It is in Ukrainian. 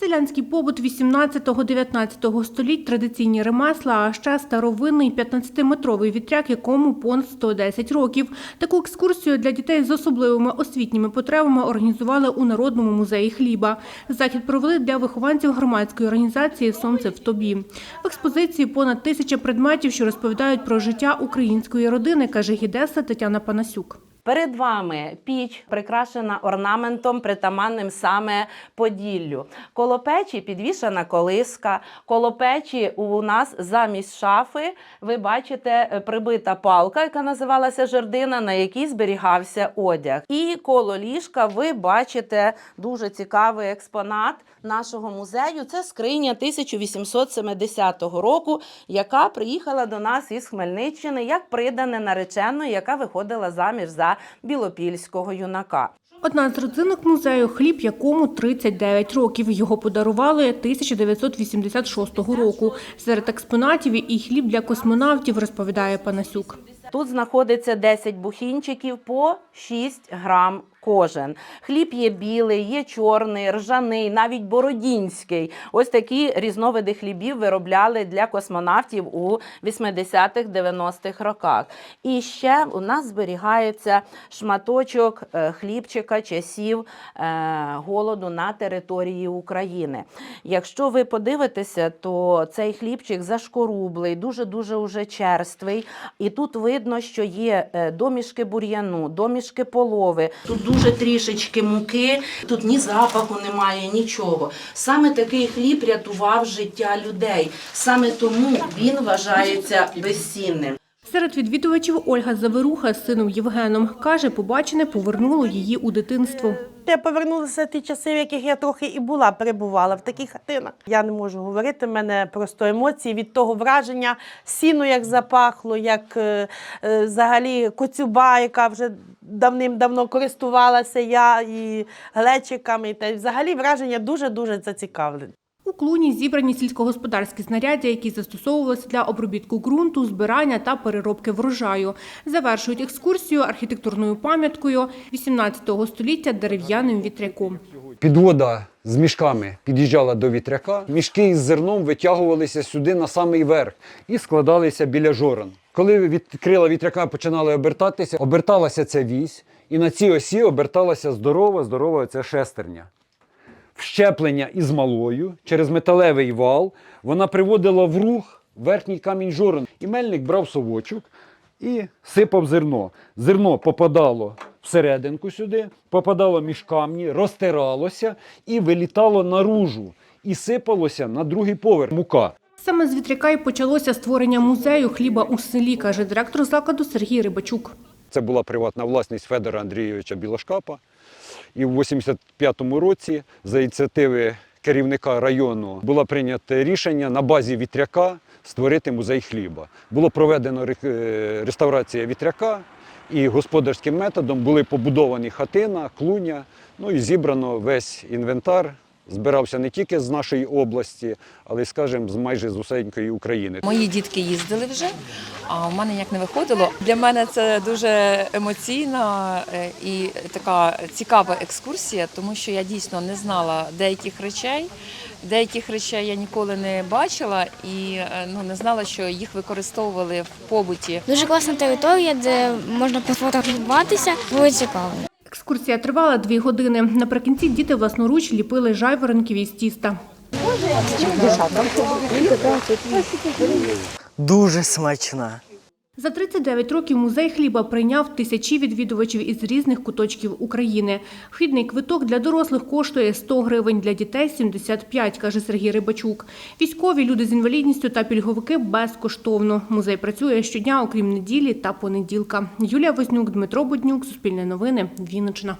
Селянський побут 18-19 століть, традиційні ремесла, а ще старовинний 15-метровий вітряк, якому понад 110 років. Таку екскурсію для дітей з особливими освітніми потребами організували у Народному музеї хліба. Захід провели для вихованців громадської організації Сонце в тобі. В експозиції понад тисяча предметів, що розповідають про життя української родини, каже гідеса Тетяна Панасюк. Перед вами піч прикрашена орнаментом, притаманним саме Поділлю. Коло печі підвішана колиска. Коло печі у нас замість шафи ви бачите е, прибита палка, яка називалася жердина, на якій зберігався одяг. І коло ліжка ви бачите дуже цікавий експонат нашого музею. Це скриня 1870 року, яка приїхала до нас із Хмельниччини як придане нареченої, яка виходила заміж за білопільського юнака. Одна з родзинок музею – хліб, якому 39 років. Його подарували 1986 року. Серед експонатів і хліб для космонавтів, розповідає Панасюк. Тут знаходиться 10 бухінчиків по 6 грам кожен. Хліб є білий, є чорний, ржаний, навіть бородінський. Ось такі різновиди хлібів виробляли для космонавтів у 80-х-90-х роках. І ще у нас зберігається шматочок е, хлібчика часів е, голоду на території України. Якщо ви подивитеся, то цей хлібчик зашкорублий, дуже-дуже уже черствий. І тут видно, що є е, домішки бур'яну, домішки полови. Тут дуже трішечки муки, тут ні запаху немає, нічого. Саме такий хліб рятував життя людей. Саме тому він вважається безцінним. Серед відвідувачів Ольга Заверуха з сином Євгеном. Каже, побачене повернуло її у дитинство. Я повернулася в ті часи, в яких я трохи і була, перебувала в таких хатинах. Я не можу говорити, в мене просто емоції від того враження, сіно як запахло, як е, е, взагалі коцюба, яка вже давним-давно користувалася я і глечиками. І те. взагалі враження дуже-дуже зацікавлені. Клуні зібрані сільськогосподарські знаряддя, які застосовувалися для обробітку ґрунту, збирання та переробки врожаю. Завершують екскурсію архітектурною пам'яткою 18 століття дерев'яним вітряком. Підвода з мішками під'їжджала до вітряка. Мішки із зерном витягувалися сюди на самий верх і складалися біля жорон. Коли відкрила вітряка, починали обертатися, оберталася ця вісь, і на цій осі оберталася здорова, здорова ця шестерня. Вщеплення із малою через металевий вал вона приводила в рух верхній камінь жорон. І мельник брав совочок і сипав зерно. Зерно попадало всерединку сюди, попадало між камні, розтиралося і вилітало наружу. І сипалося на другий поверх мука. Саме з вітряка й почалося створення музею хліба у селі, каже директор закладу Сергій Рибачук. Це була приватна власність Федора Андрійовича Білошкапа. І в 85-му році за ініціативи керівника району було прийнято рішення на базі вітряка створити музей хліба. Було проведено е, реставрація вітряка, і господарським методом були побудовані хатина, клуня, ну і зібрано весь інвентар. Збирався не тільки з нашої області, але й, скажімо, з майже з усенької України. Мої дітки їздили вже, а в мене як не виходило. Для мене це дуже емоційна е, і така цікава екскурсія, тому що я дійсно не знала деяких речей. Деяких речей я ніколи не бачила і е, ну не знала, що їх використовували в побуті. Дуже класна територія, де можна пофотографуватися. Було цікаво. Екскурсія тривала дві години. Наприкінці діти власноруч ліпили жайворонків із тіста. Дуже смачна. За 39 років музей хліба прийняв тисячі відвідувачів із різних куточків України. Вхідний квиток для дорослих коштує 100 гривень, для дітей – 75, каже Сергій Рибачук. Військові, люди з інвалідністю та пільговики безкоштовно. Музей працює щодня, окрім неділі та понеділка. Юлія Вознюк, Дмитро Буднюк, Суспільне новини, Вінниччина.